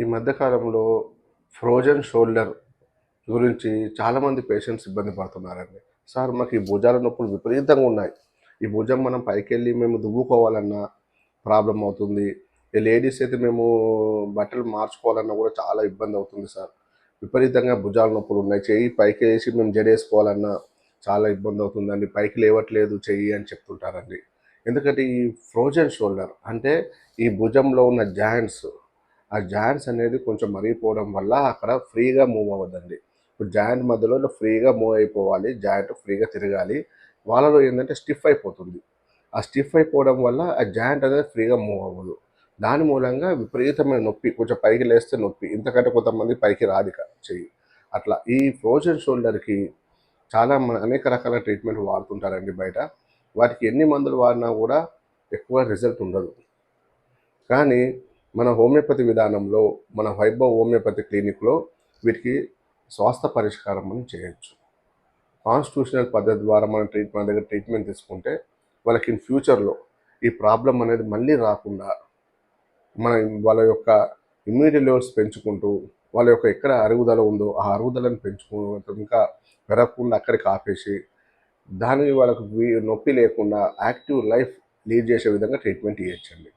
ఈ మధ్యకాలంలో frozen shoulder గురించి చాలామంది పేషెంట్స్ ఇబ్బంది పడుతున్నారండి. సార్ మాకు ఈ భుజాల నొప్పులు విపరీతంగా ఉన్నాయి. ఈ భుజం మనం పైకి వెళ్ళి మేము దువ్వుకోవాలన్నా ప్రాబ్లం అవుతుంది. ఈ లేడీస్ అయితే మేము బట్టలు మార్చుకోవాలన్నా కూడా చాలా ఇబ్బంది అవుతుంది సార్. విపరీతంగా భుజాల నొప్పులు ఉన్నాయి. చెయ్యి పైకి వేసి మేము జడేసుకోవాలన్నా చాలా ఇబ్బంది అవుతుందండి. పైకి లేవట్లేదు చెయ్యి అని చెప్తుంటారండి. ఎందుకంటే ఈ ఫ్రోజన్ షోల్డర్ అంటే ఈ భుజంలో ఉన్న జాయింట్స్ ఆ జాయింట్స్ అనేది కొంచెం మరిగిపోవడం వల్ల అక్కడ ఫ్రీగా మూవ్ అవ్వదండి ఇప్పుడు జాయింట్ మధ్యలో ఫ్రీగా మూవ్ అయిపోవాలి జాయింట్ ఫ్రీగా తిరగాలి. వాళ్ళలో ఏంటంటే స్టిఫ్ అయిపోతుంది. ఆ స్టిఫ్ అయిపోవడం వల్ల ఆ జాయింట్ అనేది ఫ్రీగా మూవ్ అవ్వదు. దాని మూలంగా విపరీతమైన నొప్పి కొంచెం పైకి లేస్తే నొప్పి. ఇంతకంటే కొంతమంది పైకి రాదు చెయ్యి. అట్లా ఈ ఫ్రోజన్ షోల్డర్కి చాలా మన అనేక రకాల ట్రీట్మెంట్ వాడుతుంటారండి బయట. వాటికి ఎన్ని మందులు వాడినా కూడా ఎక్కువ రిజల్ట్ ఉండదు. కానీ మన హోమియోపతి విధానంలో మన వైభవ్ హోమియోపతి క్లినిక్లో వీటికి స్వాస్థ పరిష్కారం మనం చేయొచ్చు. కాన్స్టిట్యూషనల్ పద్ధతి ద్వారా మనం ట్రీట్ మన దగ్గర ట్రీట్మెంట్ తీసుకుంటే వాళ్ళకి ఇన్ ఫ్యూచర్లో ఈ ప్రాబ్లం అనేది మళ్ళీ రాకుండా మన వాళ్ళ యొక్క ఇమ్యూనిటీ లెవెల్స్ పెంచుకుంటూ వాళ్ళ యొక్క ఎక్కడ అరుగుదల ఉందో ఆ అరుగుదలను పెంచుకుంటూ ఇంకా పెరగకుండా అక్కడికి ఆపేసి దాని వాళ్ళకు నొప్పి లేకుండా యాక్టివ్ లైఫ్ లీడ్ చేసే విధంగా ట్రీట్మెంట్ ఇవ్వచ్చండి